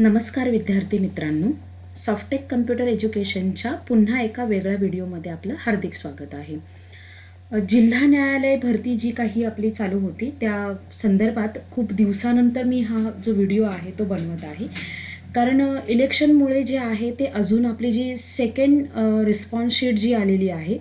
नमस्कार विद्यार्थी मित्रांनो. सॉफ्टेक कम्प्युटर एज्युकेशनच्या पुन्हा एका वेगळ्या व्हिडिओमध्ये आपलं हार्दिक स्वागत आहे. जिल्हा न्यायालय भरती जी काही आपली चालू होती त्या संदर्भात खूप दिवसानंतर मी हा जो व्हिडिओ आहे तो बनवत आहे. कारण इलेक्शनमुळे जे आहे ते अजून आपली जी सेकंड रिस्पॉन्स शीट जी आलेली आहे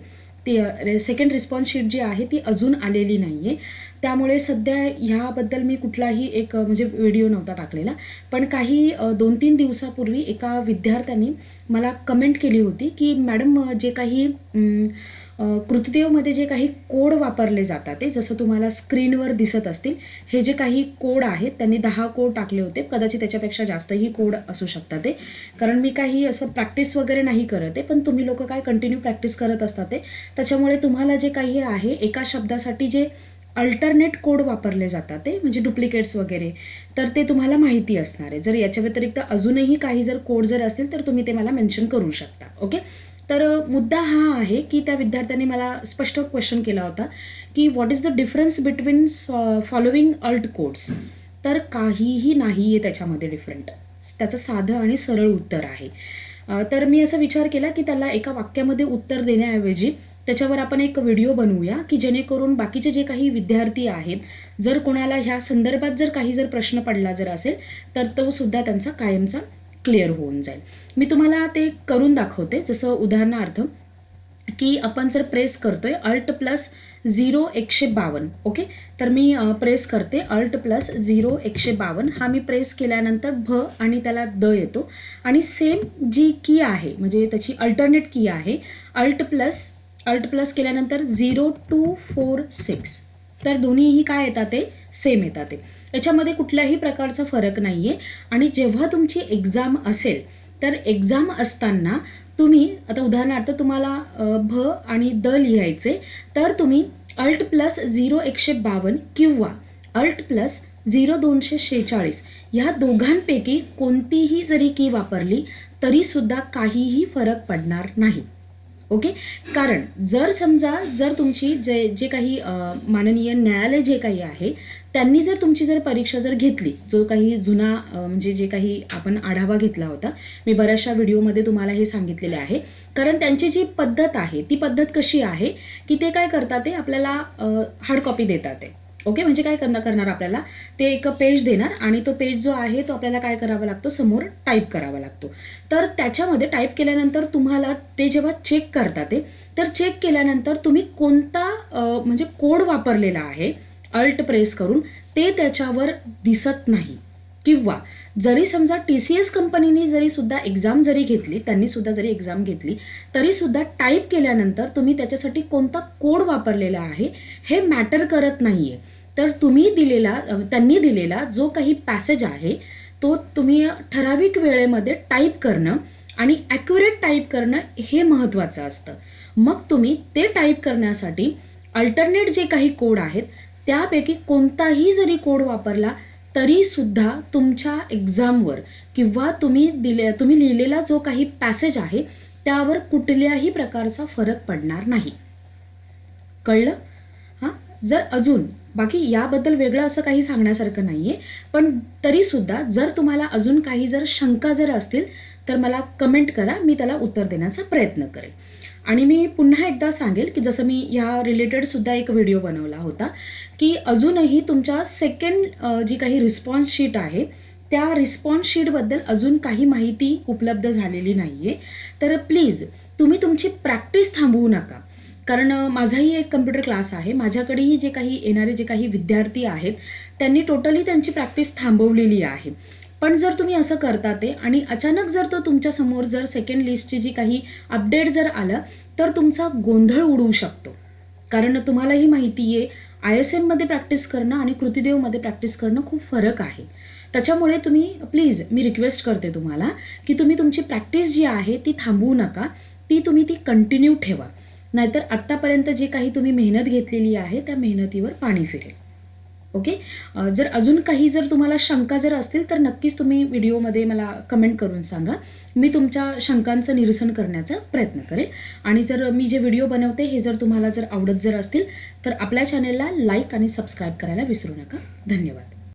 ती सेकंड रिस्पॉन्स शीट जी आहे ती अजून आलेली नाही आहे त्यामुळे सध्या ह्याबद्दल मी कुठलाही एक म्हणजे व्हिडिओ नव्हता टाकलेला. पण काही दोन तीन दिवसापूर्वी एका विद्यार्थ्यांनी मला कमेंट केली होती की मॅडम जे काही कृतदेवमध्ये जे काही कोड वापरले जातात ते जसं तुम्हाला स्क्रीनवर दिसत असतील हे जे काही कोड आहेत त्यांनी दहा कोड टाकले होते. कदाचित त्याच्यापेक्षा जास्तही कोड असू शकतात ते. कारण मी काही असं प्रॅक्टिस वगैरे नाही करत आहे पण तुम्ही लोक काय कंटिन्यू प्रॅक्टिस करत असतात ते. त्याच्यामुळे तुम्हाला जे काही आहे एका शब्दासाठी जे अल्टरनेट कोड वापरले जातात ते म्हणजे डुप्लिकेट्स वगैरे तर ते तुम्हाला माहिती असणार आहे. जर याच्या व्यतिरिक्त अजूनही काही जर कोड जर असतील तर तुम्ही ते मला मेन्शन करू शकता. ओके? तर मुद्दा हा आहे की त्या विद्यार्थ्यांनी मला स्पष्ट क्वेश्चन केला होता की what is the difference between following alt codes तर काहीही नाही आहे त्याच्यामध्ये डिफरंट त्याचं साधं आणि सरळ उत्तर आहे. तर मी असा विचार केला की त्याला एका वाक्यामध्ये उत्तर देण्याऐवजी त्याच्यावर आपण एक व्हिडिओ बनवूया की जेणेकरून बाकीचे जे काही विद्यार्थी आहेत जर कोणाला ह्या संदर्भात जर काही जर प्रश्न पडला जर असेल तर तो सुद्धा त्यांचा कायमचा क्लिअर होऊन जाईल. मी तुम्हाला ते करून दाखवते. जसं उदाहरणार्थ की आपण जर प्रेस करतोय अल्ट प्लस झिरो एकशे बावन्न ओके तर मी प्रेस करते अल्ट प्लस झिरो एकशे बावन्न. हा मी प्रेस केल्यानंतर भ आणि त्याला द येतो. आणि सेम जी की आहे म्हणजे त्याची अल्टरनेट की आहे अल्ट प्लस अल्ट प्लस केल्यानंतर झिरो टू फोर सिक्स तर दोन्हीही काय येतात ते? सेम येतात ते. याच्यामध्ये कुठल्याही प्रकारचा फरक नाही आहे आणि जेव्हा तुमची एक्झाम असेल तर एक्झाम असताना तुम्ही आता उदाहरणार्थ तुम्हाला भ आणि द लिहायचे तर तुम्ही अल्ट प्लस झिरो एकशे बावन्न किंवा अल्ट प्लस झिरो दोनशे शेहेचाळीस ह्या दोघांपैकी कोणतीही जरी की वापरली तरीसुद्धा काहीही फरक पडणार नाही. ओके? कारण जर समजा जर तुमची जे जे काही माननीय न्यायालय जे काही आहे त्यांनी जर तुमची जर परीक्षा जर घेतली जो काही जुना म्हणजे जे काही आपण आढावा घेतला होता मी बऱ्याचशा व्हिडिओमध्ये तुम्हाला हे सांगितलेले आहे. कारण त्यांची जी पद्धत आहे ती पद्धत कशी आहे की ते काय करतात ते आपल्याला हार्ड कॉपी देतात ते. ओके म्हणजे काय करणार करणार आपल्याला? ते एक पेज देणार आणि तो पेज जो आहे तो आपल्याला काय करावा लागतो? समोर टाईप करावा लागतो. तर त्याच्यामध्ये टाईप केल्यानंतर तुम्हाला ते जेव्हा चेक करता ते तर चेक केल्यानंतर तुम्ही कोणता म्हणजे कोड वापरलेला आहे अल्ट प्रेस करून ते त्याच्यावर दिसत नाही. किंवा जरी समजा टी सी एस कंपनीने जरी सुद्धा एक्झाम जरी घेतली त्यांनी सुद्धा जरी एक्झाम घेतली तरी सुद्धा टाईप केल्यानंतर तुम्ही त्याच्यासाठी कोणता कोड वापरलेला आहे हे मॅटर करत नाही आहे तर तुम्ही दिलेला त्यांनी दिलेला जो काही पॅसेज आहे तो तुम्ही ठराविक वेळेमध्ये टाईप करणं आणि ॲक्युरेट टाईप करणं हे महत्त्वाचं असतं. मग तुम्ही ते टाईप करण्यासाठी अल्टरनेट जे काही कोड आहेत त्यापैकी कोणताही जरी कोड वापरला तरी सुद्धा तुमच्या एक्झामवर किंवा तुम्ही दिले तुम्ही लिहिलेला जो काही पॅसेज आहे त्यावर कुठल्याही प्रकारचा फरक पडणार नाही. कळलं? हां? जर अजून बाकी याबद्दल वेगळं असं काही सांगण्यासारखं नाही आहे पण तरीसुद्धा जर तुम्हाला अजून काही जर शंका जर असतील तर मला कमेंट करा मी त्याला उत्तर देण्याचा प्रयत्न करेन. आणि मी पुन्हा एकदा सांगेल की जसं मी ह्या रिलेटेडसुद्धा एक व्हिडिओ बनवला होता की अजूनही तुमच्या सेकंड जी काही रिस्पॉन्स शीट आहे त्या रिस्पॉन्स शीटबद्दल अजून काही माहिती उपलब्ध झालेली नाही आहे तर प्लीज तुम्ही तुमची प्रॅक्टिस थांबवू नका. कारण माझाही एक कम्प्युटर क्लास आहे माझ्याकडेही जे काही येणारे जे काही विद्यार्थी आहेत त्यांनी टोटली त्यांची प्रॅक्टिस थांबवलेली आहे. पण जर तुम्ही असं करता ते आणि अचानक जर तो तुमच्यासमोर जर सेकंड लिस्टची जी काही अपडेट जर आलं तर तुमचा गोंधळ उडवू शकतो. कारण तुम्हालाही माहिती आहे आय एस एममध्ये प्रॅक्टिस करणं आणि कृतिदेवमध्ये प्रॅक्टिस करणं खूप फरक आहे. त्याच्यामुळे तुम्ही प्लीज मी रिक्वेस्ट करते तुम्हाला की तुम्ही तुमची प्रॅक्टिस जी आहे ती थांबवू नका. ती तुम्ही ती कंटिन्यू ठेवा. नाहीतर आत्तापर्यंत जे काही तुम्ही मेहनत घेतलेली आहे त्या मेहनतीवर पाणी फिरेल. ओके? जर अजून काही जर तुम्हाला शंका जर असतील तर नक्कीच तुम्ही व्हिडिओमध्ये मला कमेंट करून सांगा. मी तुमच्या शंकांचं निरसन करण्याचा प्रयत्न करेल. आणि जर मी जे व्हिडिओ बनवते हे जर तुम्हाला जर आवडत जर असतील तर आपल्या चॅनेलला लाईक आणि सबस्क्राईब करायला विसरू नका. धन्यवाद.